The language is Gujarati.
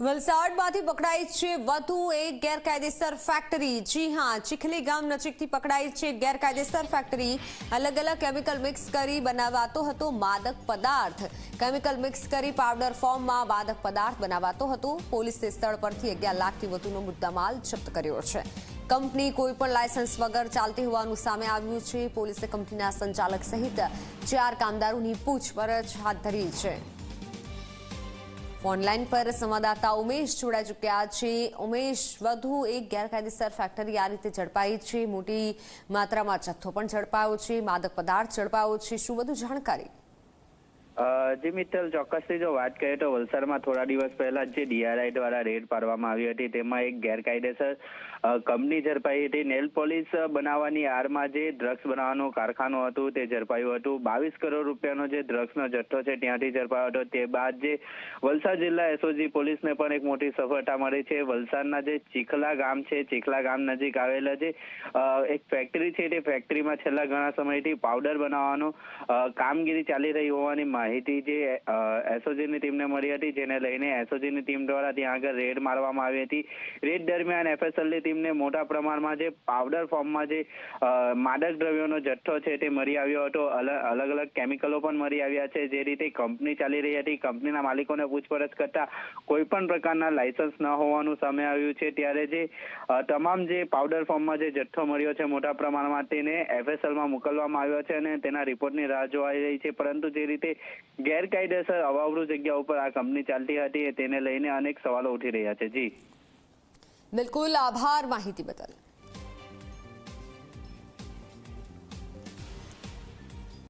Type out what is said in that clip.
વલસાડમાંથી પકડાઈ છે વધુ એક ગેરકાયદેસર ફેક્ટરી જી હા, ચીખલી ગામ નજીકથી પકડાઈ છે ગેરકાયદેસર ફેક્ટરી અલગ અલગ કેમિકલ મિક્સ કરી બનાવાતો હતો માદક પદાર્થ. કેમિકલ મિક્સ કરી પાવડર ફોર્મમાં માદક પદાર્થ બનાવાતો હતો. પોલીસે સ્થળ પરથી અગિયાર લાખથી વધુનો મુદ્દામાલ જપ્ત કર્યો છે. કંપની કોઈ પણ લાયસન્સ વગર ચાલતી હોવાનું સામે આવ્યું છે. પોલીસે કંપનીના સંચાલક સહિત ચાર કામદારોની પૂછપરછ હાથ ધરી છે. ઓનલાઈન પર સંવાદદાતા ઉમેશ જોડાઈ ચૂક્યા છે. ઉમેશ, વધુ એક ગેરકાયદેસર ફેક્ટરી આ રીતે ઝડપાઈ છે. મોટી માત્રામાં જથ્થો પણ ઝડપાયો છે. માદક પદાર્થ ઝડપાયો છે. શું વધુ જાણકારી? જી મિત્તલ, ચોક્કસથી જો વાત કરીએ તો વલસાડમાં થોડા દિવસ પહેલા જ ડીઆરઆઈ દ્વારા રેડ પાડવામાં આવી હતી, તેમાં એક ગેરકાયદેસર કંપની ઝડપાઈ હતી. નેલ પોલિશ બનાવવાની આરમાં જે ડ્રગ્સ બનાવવાનું કારખાનું હતું, તે ઝડપાયું હતું. બાવીસ કરોડ રૂપિયાનો જે ડ્રગ્સનો જથ્થો છે, ત્યાંથી ઝડપાયો હતો. તે બાદ જે વલસાડ જિલ્લા એસઓજી પોલીસને પણ એક મોટી સફળતા મળી છે. વલસાડના જે ચીખલા ગામ છે, ચીખલા ગામ નજીક આવેલા જે એક ફેક્ટરી છે, તે ફેક્ટરીમાં છેલ્લા ઘણા સમયથી પાવડર બનાવવાનું કામગીરી ચાલી રહી હોવાની માહિતી જે એસઓજીની ટીમને મળી હતી, જેને લઈને એસઓજીની ટીમ દ્વારા ત્યાં આગળ રેડ મારવામાં આવી હતી. રેડ દરમિયાન એફએસએલની ટીમને મોટા પ્રમાણમાં જે પાવડર ફોર્મમાં જે માદક દ્રવ્યોનો જથ્થો છે તે મળી આવ્યો હતો. અલ- અલગ અલગ કેમિકલો પણ મળી આવ્યા છે. જે રીતે કંપની ચાલી રહી હતી, કંપનીના માલિકોને પૂછપરછ કરતા કોઈ પણ પ્રકારના લાયસન્સ ન હોવાનું સામે આવ્યું છે. ત્યારે જે તમામ જે પાવડર ફોર્મમાં જે જથ્થો મળ્યો છે મોટા પ્રમાણમાં તેને એફએસએલમાં મોકલવામાં આવ્યો છે અને તેના રિપોર્ટની રાહ જોવાઈ રહી છે. પરંતુ જે રીતે ગેરકાયદેસર અવાવરૂ જગ્યા ઉપર આ કંપની ચાલતી હતી, તેને લઈને અનેક સવાલો ઉઠી રહ્યા છે. જી. બિલકુલ. આભાર માહિતી બદલ.